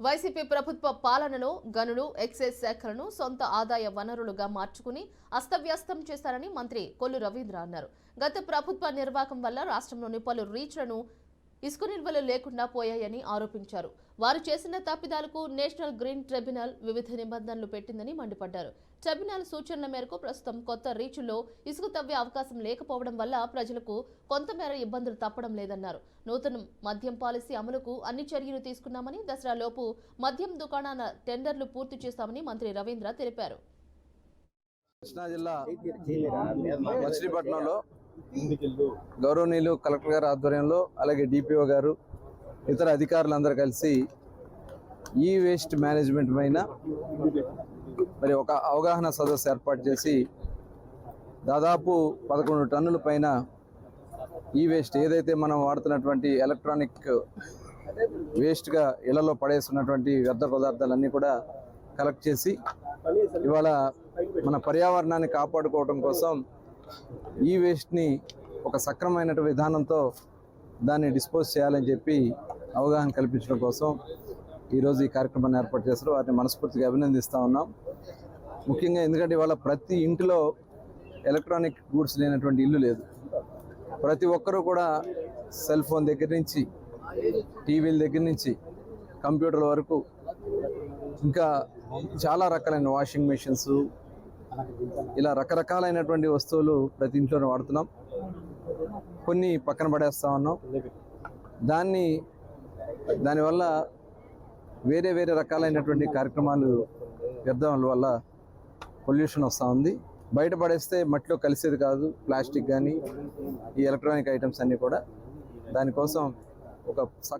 YCP ప్రభుత్వ పాలనలో గనులు ఎక్సైజ్ శాఖలను సొంత ఆదాయ వనరులుగా మార్చుకుని అస్తవ్యస్తం చేశారని మంత్రి కొల్లు రవీంద్ర అన్నారు. గత ప్రభుత్వ నిర్వాహకం వల్ల రాష్ట్రంలోని పలు రీచ్లను ఇసుక నిల్వలు లేకుండా పోయాయని ఆరోపించారు. వారు చేసిన తప్పిదాలకు నేషనల్ గ్రీన్ ట్రిబ్యునల్ వివిధ నిబంధనలు పెట్టిందని మండిపడ్డారు. ట్రిబ్యునల్ సూచనల మేరకు ప్రస్తుతం కొత్త రీచుల్లో ఇసుక తవ్వే అవకాశం లేకపోవడం వల్ల ప్రజలకు కొంతమేర ఇబ్బందులు తప్పడం లేదన్నారు. నూతన మద్యం పాలసీ అమలుకు అన్ని చర్యలు తీసుకున్నామని దసరాలోపు మద్యం దుకాణాల టెండర్లు పూర్తి చేస్తామని మంత్రి రవీంద్ర తెలిపారు. కృష్ణా జిల్లా మచిలీపట్నంలో గౌరవనీయులు కలెక్టర్ గారి ఆధ్వర్యంలో అలాగే డిపిఓ గారు ఇతర అధికారులందరూ కలిసి ఈ వేస్ట్ మేనేజ్మెంట్ పైన మరి ఒక అవగాహన సదస్సు ఏర్పాటు చేసి దాదాపు పదకొండు టన్నుల పైన ఈ వేస్ట్ ఏదైతే మనం వాడుతున్నటువంటి ఎలక్ట్రానిక్ వేస్ట్గా ఇళ్ళలో పడేస్తున్నటువంటి వ్యర్థ పదార్థాలన్నీ కూడా కలెక్ట్ చేసి ఇవాళ మన పర్యావరణాన్ని కాపాడుకోవడం కోసం ఈ వేస్ట్ని ఒక సక్రమైన విధానంతో దాన్ని డిస్పోజ్ చేయాలని చెప్పి అవగాహన కల్పించడం కోసం ఈరోజు ఈ కార్యక్రమాన్ని ఏర్పాటు చేస్తారు వారిని మనస్ఫూర్తిగా అభినందిస్తూ ఉన్నాం. ముఖ్యంగా ఎందుకంటే ఇవాళ ప్రతి ఇంటిలో ఎలక్ట్రానిక్ గూడ్స్ లేనటువంటి ఇల్లు లేదు. ప్రతి ఒక్కరూ కూడా సెల్ ఫోన్ దగ్గర నుంచి టీవీల దగ్గర నుంచి కంప్యూటర్ల వరకు ఇంకా చాలా రకాలైన వాషింగ్ మెషిన్స్ ఇలా రకరకాలైనటువంటి వస్తువులు ప్రతి ఇంట్లోనే వాడుతున్నాం. కొన్ని పక్కన పడేస్తా ఉన్నాం. దాన్ని దానివల్ల వేరే వేరే రకాలైనటువంటి కార్యక్రమాలు వ్యర్థాల వల్ల పొల్యూషన్ వస్తూ ఉంది. బయట పడేస్తే మట్టిలో కలిసేది కాదు ప్లాస్టిక్ కానీ ఈ ఎలక్ట్రానిక్ ఐటమ్స్ అన్నీ కూడా. దానికోసం ఒక సక్